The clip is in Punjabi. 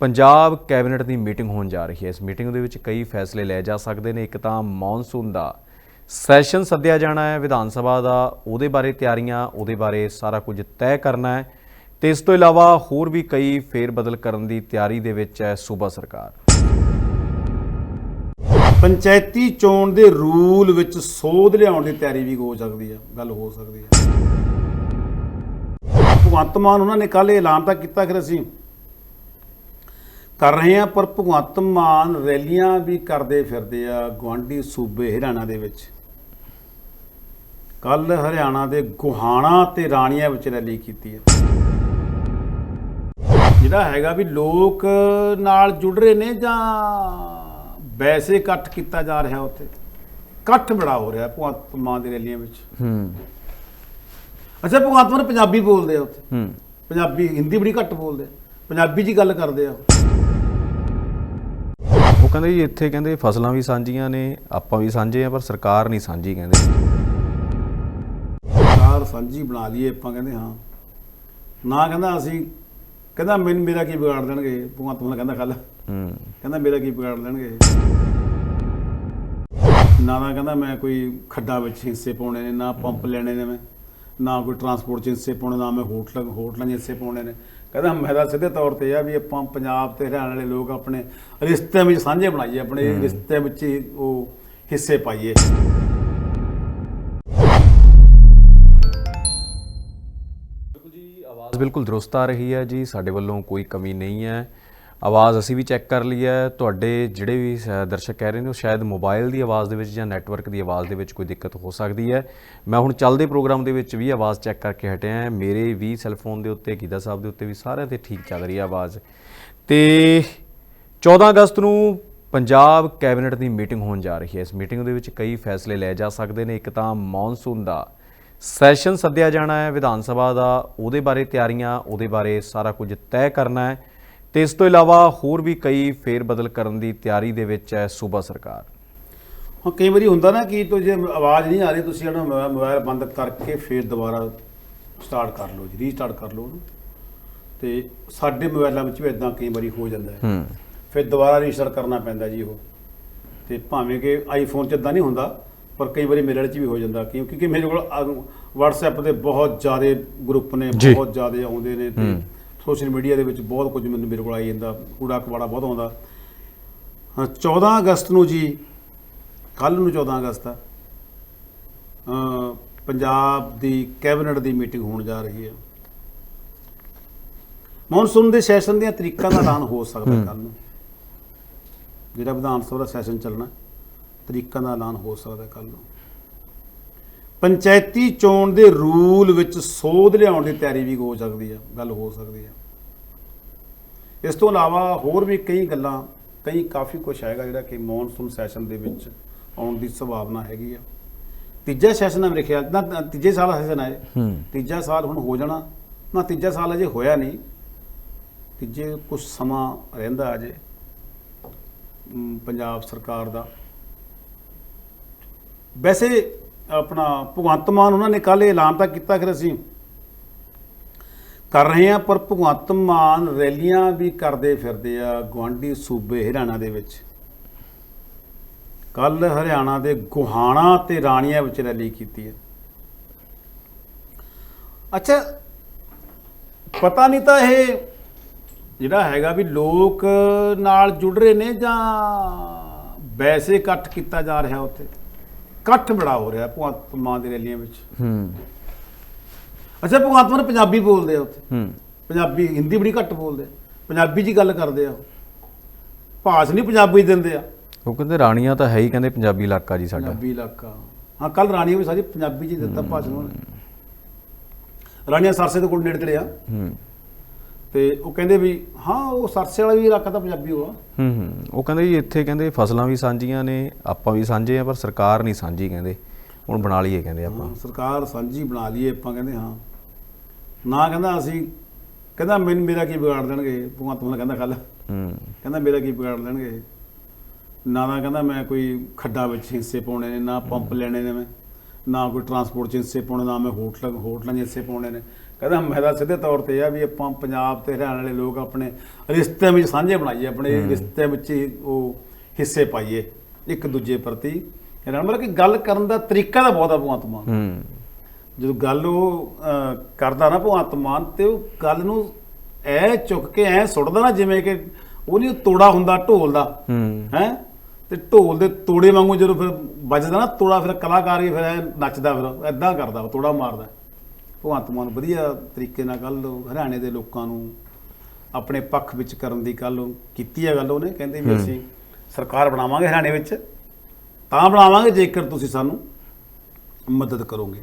ਪੰਜਾਬ ਕੈਬਨਿਟ ਦੀ ਮੀਟਿੰਗ ਹੋਣ ਜਾ ਰਹੀ ਹੈ। ਇਸ ਮੀਟਿੰਗ ਦੇ ਵਿੱਚ ਕਈ ਫੈਸਲੇ ਲਏ ਜਾ ਸਕਦੇ ਨੇ। ਇੱਕ ਤਾਂ ਮੌਨਸੂਨ ਦਾ ਸੈਸ਼ਨ ਸੱਦਿਆ ਜਾਣਾ ਹੈ ਵਿਧਾਨ ਸਭਾ ਦਾ। ਉਹਦੇ ਬਾਰੇ ਤਿਆਰੀਆਂ, ਉਹਦੇ ਬਾਰੇ ਸਾਰਾ ਕੁਝ ਤੈਅ ਕਰਨਾ ਹੈ। ਤੇ ਇਸ ਤੋਂ ਇਲਾਵਾ ਹੋਰ ਵੀ ਕਈ ਫੇਰ ਬਦਲ ਕਰਨ ਦੀ ਤਿਆਰੀ ਦੇ ਵਿੱਚ ਹੈ ਸੂਬਾ ਸਰਕਾਰ। ਪੰਚਾਇਤੀ ਚੋਣ ਦੇ ਰੂਲ ਵਿੱਚ ਸੋਧ ਲਿਆਉਣ ਦੀ ਤਿਆਰੀ ਵੀ ਹੋ ਸਕਦੀ ਹੈ। ਗੱਲ ਹੋ ਸਕਦੀ ਹੈ। ਭਗਵੰਤ ਮਾਨ ਉਹਨਾਂ ਨੇ ਕੱਲ ਐਲਾਨ ਤਾਂ ਕੀਤਾ ਕਿ ਅਸੀਂ। ਕਰ ਰਹੇ ਹਾਂ ਪਰ ਭਗਵੰਤ ਮਾਨ ਰੈਲੀਆਂ ਵੀ ਕਰਦੇ ਫਿਰਦੇ ਆ ਗਵਾਂਢੀ ਸੂਬੇ ਹਰਿਆਣਾ ਦੇ ਵਿੱਚ। ਕੱਲ ਹਰਿਆਣਾ ਦੇ ਗੁਹਾਣਾ ਤੇ ਰਾਣੀਆਂ ਵਿੱਚ ਰੈਲੀ ਕੀਤੀ ਹੈ। ਜਿਹੜਾ ਹੈਗਾ ਵੀ ਲੋਕ ਨਾਲ ਜੁੜ ਰਹੇ ਨੇ ਜਾਂ ਵੈਸੇ ਇਕੱਠ ਕੀਤਾ ਜਾ ਰਿਹਾ ਉੱਥੇ? ਇਕੱਠ ਬੜਾ ਹੋ ਰਿਹਾ ਭਗਵੰਤ ਮਾਨ ਦੀ ਰੈਲੀਆਂ ਵਿੱਚ। ਹੂੰ। ਅੱਛਾ ਭਗਵੰਤ ਮਾਨ ਪੰਜਾਬੀ ਬੋਲਦੇ ਆ ਉੱਥੇ। ਹੂੰ। ਪੰਜਾਬੀ ਹਿੰਦੀ ਬੜੀ ਘੱਟ ਬੋਲਦੇ ਆ। ਪੰਜਾਬੀ 'ਚ ਹੀ ਗੱਲ ਕਰਦੇ ਆ ਉਹ ਕਹਿੰਦੇ ਜੀ ਇੱਥੇ ਕਹਿੰਦੇ ਫਸਲਾਂ ਵੀ ਸਾਂਝੀਆਂ ਨੇ ਆਪਾਂ ਵੀ ਸਾਂਝੇ ਆ ਪਰ ਸਰਕਾਰ ਨਹੀਂ ਸਾਂਝੀ ਕਹਿੰਦੇ। ਸਰਕਾਰ ਸਾਂਝੀ ਬਣਾ ਲਈਏ ਆਪਾਂ ਕਹਿੰਦੇ ਹਾਂ। ਨਾ ਕਹਿੰਦਾ ਅਸੀਂ ਕਹਿੰਦਾ ਮੈਨੂੰ ਮੇਰਾ ਕੀ ਵਿਗਾੜ ਦੇਣਗੇ? ਭਗਵੰਤ ਮਾਨ ਕਹਿੰਦਾ ਕੱਲ ਹੂੰ। ਕਹਿੰਦਾ ਮੇਰਾ ਕੀ ਵਿਗਾੜ ਦੇਣਗੇ? ਨਾ ਨਾ ਕਹਿੰਦਾ ਮੈਂ ਕੋਈ ਖੱਡਾ ਵਿੱਚ ਹਿੱਸੇ ਪਾਉਣੇ ਨੇ ਨਾ ਪੰਪ ਲੈਣੇ ਨੇ ਮੈਂ ਨਾ ਕੋਈ ਟਰਾਂਸਪੋਰਟ 'ਚ ਹਿੱਸੇ ਪਾਉਣੇ ਨਾ ਮੈਂ ਹੋਟਲ ਹੋਟਲਾਂ 'ਚ ਹਿੱਸੇ ਪਾਉਣੇ ਨੇ। ਕਹਿੰਦਾ ਮੈਂ ਤਾਂ ਸਿੱਧੇ ਤੌਰ ਤੇ ਆ ਵੀ ਆਪਾਂ ਪੰਜਾਬ ਤੇ ਹਰਿਆਣਾ ਵਾਲੇ ਲੋਕ ਆਪਣੇ ਰਿਸ਼ਤਿਆਂ ਵਿੱਚ ਸਾਂਝੇ ਬਣਾਈਏ ਆਪਣੇ ਰਿਸ਼ਤਿਆਂ ਵਿੱਚ ਹੀ ਉਹ ਹਿੱਸੇ ਪਾਈਏ। ਬਿਲਕੁਲ ਜੀ ਆਵਾਜ਼ ਬਿਲਕੁਲ ਦਰੁਸਤ ਆ ਰਹੀ ਹੈ ਜੀ ਸਾਡੇ ਵੱਲੋਂ ਕੋਈ ਕਮੀ ਨਹੀਂ ਹੈ। ਆਵਾਜ਼ ਅਸੀਂ ਵੀ ਚੈੱਕ ਕਰ ਲਈ ਹੈ ਤੁਹਾਡੇ ਜਿਹੜੇ ਵੀ ਦਰਸ਼ਕ ਕਹਿ ਰਹੇ ਨੇ, ਉਹ ਸ਼ਾਇਦ ਮੋਬਾਈਲ ਦੀ ਆਵਾਜ਼ ਦੇ ਵਿੱਚ ਜਾਂ ਨੈਟਵਰਕ ਦੀ ਆਵਾਜ਼ ਦੇ ਵਿੱਚ ਕੋਈ ਦਿੱਕਤ ਹੋ ਸਕਦੀ ਹੈ। ਮੈਂ ਹੁਣ ਚੱਲਦੇ ਪ੍ਰੋਗਰਾਮ ਦੇ ਵਿੱਚ ਵੀ ਆਵਾਜ਼ ਚੈੱਕ ਕਰਕੇ ਹਟਿਆ ਮੇਰੇ ਵੀ ਸੈੱਲਫੋਨ ਦੇ ਉੱਤੇ, ਗੀਤਾ ਸਾਹਿਬ ਦੇ ਉੱਤੇ ਵੀ ਸਾਰਿਆਂ ਤੇ ਠੀਕ ਚੱਲ ਰਹੀ ਹੈ ਆਵਾਜ਼। ਤੇ 14 ਅਗਸਤ ਨੂੰ ਪੰਜਾਬ ਕੈਬਨਿਟ ਦੀ ਮੀਟਿੰਗ ਹੋਣ ਜਾ ਰਹੀ ਹੈ। ਇਸ ਮੀਟਿੰਗ ਦੇ ਵਿੱਚ ਕਈ ਫੈਸਲੇ ਲਏ ਜਾ ਸਕਦੇ ਨੇ। ਇੱਕ ਤਾਂ ਮੌਨਸੂਨ ਦਾ ਸੈਸ਼ਨ ਸੱਦਿਆ ਜਾਣਾ ਹੈ ਵਿਧਾਨ ਸਭਾ ਦਾ। ਉਹਦੇ ਬਾਰੇ ਤਿਆਰੀਆਂ, ਉਹਦੇ ਬਾਰੇ ਸਾਰਾ ਕੁਝ ਤੈਅ ਕਰਨਾ ਹੈ। ਤੇ ਇਸ ਤੋਂ ਇਲਾਵਾ ਹੋਰ ਵੀ ਕਈ ਫੇਰ ਬਦਲ ਕਰਨ ਦੀ ਤਿਆਰੀ ਦੇ ਵਿੱਚ ਹੈ ਸੂਬਾ ਸਰਕਾਰ। ਹਾਂ ਕਈ ਵਾਰੀ ਹੁੰਦਾ ਨਾ ਕਿ ਤੋ ਜੇ ਆਵਾਜ਼ ਨਹੀਂ ਆ ਰਹੀ ਤੁਸੀਂ ਮੋਬਾ- ਮੋਬਾਈਲ ਬੰਦ ਕਰਕੇ ਫੇਰ ਦੁਬਾਰਾ ਸਟਾਰਟ ਕਰ ਲਓ ਜੀ ਰੀਸਟਾਰਟ ਕਰ ਲਓ ਉਹਨੂੰ। ਤੇ ਸਾਡੇ ਮੋਬਾਈਲਾਂ ਵਿੱਚ ਵੀ ਇਦਾਂ ਕਈ ਵਾਰੀ ਹੋ ਜਾਂਦਾ ਹੈ। ਹੂੰ। ਫਿਰ ਦੁਬਾਰਾ ਰੀਸਟਾਰਟ ਕਰਨਾ ਪੈਂਦਾ ਜੀ ਉਹ। ਤੇ ਭਾਵੇਂ ਕਿ ਆਈਫੋਨ 'ਚ ਇਦਾਂ ਨਹੀਂ ਹੁੰਦਾ ਪਰ ਕਈ ਵਾਰੀ ਮੇਰੇ ਵਾਲੇ 'ਚ ਵੀ ਹੋ ਜਾਂਦਾ ਕਿਉਂ ਕਿਉਂਕਿ ਮੇਰੇ ਕੋਲ WhatsApp ਤੇ ਬਹੁਤ ਜ਼ਿਆਦਾ ਗਰੁੱਪ ਨੇ। ਬਹੁਤ ਜ਼ਿਆਦਾ ਆਉਂਦੇ ਨੇ ਤੇ। ਸੋਸ਼ਲ ਮੀਡੀਆ ਦੇ ਵਿੱਚ ਬਹੁਤ ਕੁਝ ਮੈਨੂੰ ਮੇਰੇ ਕੋਲ ਆਈ ਜਾਂਦਾ ਕੂੜਾ ਕਵਾੜਾ ਬਹੁਤ ਆਉਂਦਾ। ਹਾਂ 14 ਅਗਸਤ ਨੂੰ ਜੀ ਕੱਲ ਨੂੰ 14 ਅਗਸਤ ਆ ਪੰਜਾਬ ਦੀ ਕੈਬਨਿਟ ਦੀ ਮੀਟਿੰਗ ਹੋਣ ਜਾ ਰਹੀ ਹੈ ਮੌਨਸੂਨ ਦੇ ਸੈਸ਼ਨ ਦੀਆਂ ਤਰੀਕਾਂ ਦਾ ਐਲਾਨ ਹੋ ਸਕਦਾ ਕੱਲ ਨੂੰ। ਜਿਹੜਾ ਵਿਧਾਨ ਸਭਾ ਦਾ ਸੈਸ਼ਨ ਚੱਲਣਾ ਤਰੀਕਾਂ ਦਾ ਐਲਾਨ ਹੋ ਸਕਦਾ ਕੱਲ ਨੂੰ। ਪੰਚਾਇਤੀ ਚੋਣ ਦੇ ਰੂਲ ਵਿੱਚ ਸੋਧ ਲਿਆਉਣ ਦੀ ਤਿਆਰੀ ਵੀ ਹੋ ਸਕਦੀ ਹੈ ਗੱਲ ਹੋ ਸਕਦੀ ਹੈ ਇਸ ਤੋਂ ਇਲਾਵਾ ਹੋਰ ਵੀ ਕਈ ਗੱਲਾਂ ਕਈ ਕਾਫੀ ਕੁਝ ਹੈਗਾ ਜਿਹੜਾ ਕਿ ਮੌਨਸੂਨ ਸੈਸ਼ਨ ਦੇ ਵਿੱਚ ਆਉਣ ਦੀ ਸੰਭਾਵਨਾ ਹੈਗੀ ਆ। ਤੀਜਾ ਸੈਸ਼ਨ ਆ ਮੇਰੇ ਖਿਆਲ ਨਾ ਨਾ, ਤੀਜੇ ਸਾਲ ਸੈਸ਼ਨ ਹੂੰ। ਤੀਜਾ ਸਾਲ ਹੁਣ ਹੋ ਜਾਣਾ ਨਾ ਤੀਜਾ ਸਾਲ ਅਜੇ ਹੋਇਆ ਨਹੀਂ। ਤੀਜੇ ਕੁਝ ਸਮਾਂ ਰਹਿੰਦਾ ਅਜੇ ਪੰਜਾਬ ਸਰਕਾਰ ਦਾ। ਵੈਸੇ ਆਪਣਾ ਭਗਵੰਤ ਮਾਨ ਉਹਨਾਂ ਨੇ ਕੱਲ ਐਲਾਨ ਤਾਂ ਕੀਤਾ ਕਿ ਅਸੀਂ। ਕਰ ਰਹੇ ਹਾਂ, ਪਰ ਭਗਵੰਤ ਮਾਨ ਰੈਲੀਆਂ ਵੀ ਕਰਦੇ ਫਿਰਦੇ ਆ ਗਵਾਂਢੀ ਸੂਬੇ ਹਰਿਆਣਾ ਦੇ ਵਿੱਚ। ਕੱਲ ਹਰਿਆਣਾ ਦੇ ਗੁਹਾਣਾ ਤੇ ਰਾਣੀਆਂ ਵਿੱਚ ਰੈਲੀ ਕੀਤੀ ਹੈ। ਅੱਛਾ, ਪਤਾ ਨਹੀਂ ਤਾਂ ਇਹ ਜਿਹੜਾ ਹੈਗਾ ਵੀ ਲੋਕ ਨਾਲ ਜੁੜ ਰਹੇ ਨੇ ਜਾਂ ਵੈਸੇ ਇਕੱਠ ਕੀਤਾ ਜਾ ਰਿਹਾ ਉੱਥੇ? ਇਕੱਠ ਬੜਾ ਹੋ ਰਿਹਾ ਭਗਵੰਤ ਮਾਨ ਦੀ ਰੈਲੀਆਂ ਵਿੱਚ। ਹੂੰ। ਅੱਛਾ ਭਗਵੰਤ ਮਾਨ ਪੰਜਾਬੀ ਬੋਲਦੇ ਆ ਉੱਥੇ। ਹੂੰ। ਪੰਜਾਬੀ ਹਿੰਦੀ ਬੜੀ ਘੱਟ ਬੋਲਦੇ ਆ। ਪੰਜਾਬੀ 'ਚ ਹੀ ਗੱਲ ਕਰਦੇ ਆ। ਭਾਸ਼ ਨਹੀਂ ਪੰਜਾਬੀ ਦਿੰਦੇ ਆ। ਉਹ ਕਹਿੰਦੇ ਰਾਣੀਆਂ ਤਾਂ ਹੈ ਹੀ ਕਹਿੰਦੇ ਪੰਜਾਬੀ ਇਲਾਕਾ ਜੀ ਸਾਡਾ। ਪੰਜਾਬੀ ਇਲਾਕਾ। ਹਾਂ ਕੱਲ ਰਾਣੀਆਂ ਵੀ ਸਾਰੀ ਪੰਜਾਬੀ 'ਚ ਹੀ ਦਿੱਤਾ ਭਾਸ਼ਣ ਉਹਨੇ ਰਾਣੀਆਂ ਸਰਸੇ ਦੇ ਕੋਲ ਨੇੜੇ ਤੇੜੇ ਆ। ਹੂੰ। ਤੇ ਉਹ ਕਹਿੰਦੇ ਵੀ ਹਾਂ ਉਹ ਸਰਸੇ ਵਾਲਾ ਵੀ ਇਲਾਕਾ ਤਾਂ ਪੰਜਾਬੀ ਹੋਆ ਹੂੰ ਹੂੰ। ਉਹ ਕਹਿੰਦੇ ਜੀ ਇੱਥੇ ਕਹਿੰਦੇ ਫਸਲਾਂ ਵੀ ਸਾਂਝੀਆਂ ਨੇ ਆਪਾਂ ਵੀ ਸਾਂਝੇ ਆ ਪਰ ਸਰਕਾਰ ਨਹੀਂ ਸਾਂਝੀ ਕਹਿੰਦੇ। ਹੁਣ ਬਣਾ ਲਈਏ ਕਹਿੰਦੇ ਆਪਾਂ। ਸਰਕਾਰ ਸਾਂਝੀ ਬਣਾ ਲਈਏ ਆਪਾਂ ਕਹਿੰਦੇ ਹਾਂ। ਨਾ ਕਹਿੰਦਾ ਅਸੀਂ ਕਹਿੰਦਾ ਮੈਨੂੰ ਮੇਰਾ ਕੀ ਵਿਗਾੜ ਦੇਣਗੇ? ਭਗਵੰਤ ਮਾਨ ਕਹਿੰਦਾ ਕੱਲ ਹੂੰ। ਕਹਿੰਦਾ ਮੇਰਾ ਕੀ ਵਿਗਾੜ ਦੇਣਗੇ? ਨਾ ਨਾ ਕਹਿੰਦਾ ਮੈਂ ਕੋਈ ਖੱਡਾ ਵਿੱਚ ਹਿੱਸੇ ਪਾਉਣੇ ਨੇ ਨਾ ਪੰਪ ਲੈਣੇ ਨੇ ਮੈਂ ਨਾ ਕੋਈ ਟਰਾਂਸਪੋਰਟ 'ਚ ਹਿੱਸੇ ਪਾਉਣੇ ਨਾ ਮੈਂ ਹੋਟਲ ਹੋਟਲਾਂ 'ਚ ਹਿੱਸੇ ਪਾਉਣੇ ਨੇ। ਕਹਿੰਦਾ ਮੈਂ ਤਾਂ ਸਿੱਧੇ ਤੌਰ ਤੇ ਆ ਵੀ ਆਪਾਂ ਪੰਜਾਬ ਤੇ ਹਰਿਆਣਾ ਵਾਲੇ ਲੋਕ ਆਪਣੇ ਰਿਸ਼ਤਿਆਂ ਵਿੱਚ ਸਾਂਝੇ ਬਣਾਈਏ ਆਪਣੇ ਰਿਸ਼ਤਿਆਂ ਵਿੱਚ ਉਹ ਹਿੱਸੇ ਪਾਈਏ ਇੱਕ ਦੂਜੇ ਪ੍ਰਤੀ। ਇਹਨਾਂ ਮਤਲਬ ਕਿ ਗੱਲ ਕਰਨ ਦਾ ਤਰੀਕਾ ਤਾਂ ਬਹੁਤ ਆ ਭਗਵੰਤ ਮਾਨ ਹੂੰ। ਜਦੋਂ ਗੱਲ ਉਹ ਕਰਦਾ ਨਾ ਭਗਵੰਤ ਮਾਨ ਤੇ ਉਹ ਗੱਲ ਨੂੰ ਐ ਚੁੱਕ ਕੇ ਐ ਸੁੱਟਦਾ ਨਾ ਜਿਵੇਂ ਕਿ ਉਹ ਨਹੀਂ ਤੋੜਾ ਹੁੰਦਾ ਢੋਲ ਦਾ। ਹੂੰ। ਹੈ? ਤੇ ਢੋਲ ਦੇ ਤੋੜੇ ਵਾਂਗੂ ਜਦੋਂ ਫਿਰ ਵੱਜਦਾ ਨਾ ਤੋੜਾ ਫਿਰ ਕਲਾਕਾਰ ਹੀ ਫਿਰ ਐਂ ਨੱਚਦਾ ਫਿਰ ਐਦਾਂ ਕਰਦਾ ਉਹ ਤੋੜਾ ਮਾਰਦਾ। ਭਗਵੰਤ ਮਾਨ ਵਧੀਆ ਤਰੀਕੇ ਨਾਲ ਗੱਲ ਹਰਿਆਣੇ ਦੇ ਲੋਕਾਂ ਨੂੰ ਆਪਣੇ ਪੱਖ ਵਿੱਚ ਕਰਨ ਦੀ ਗੱਲ ਕੀਤੀ ਹੈ ਗੱਲ ਉਹਨੇ ਕਹਿੰਦੇ ਵੀ ਅਸੀਂ ਸਰਕਾਰ ਬਣਾਵਾਂਗੇ ਹਰਿਆਣੇ ਵਿੱਚ ਤਾਂ ਬਣਾਵਾਂਗੇ ਜੇਕਰ ਤੁਸੀਂ ਸਾਨੂੰ ਮਦਦ ਕਰੋਗੇ।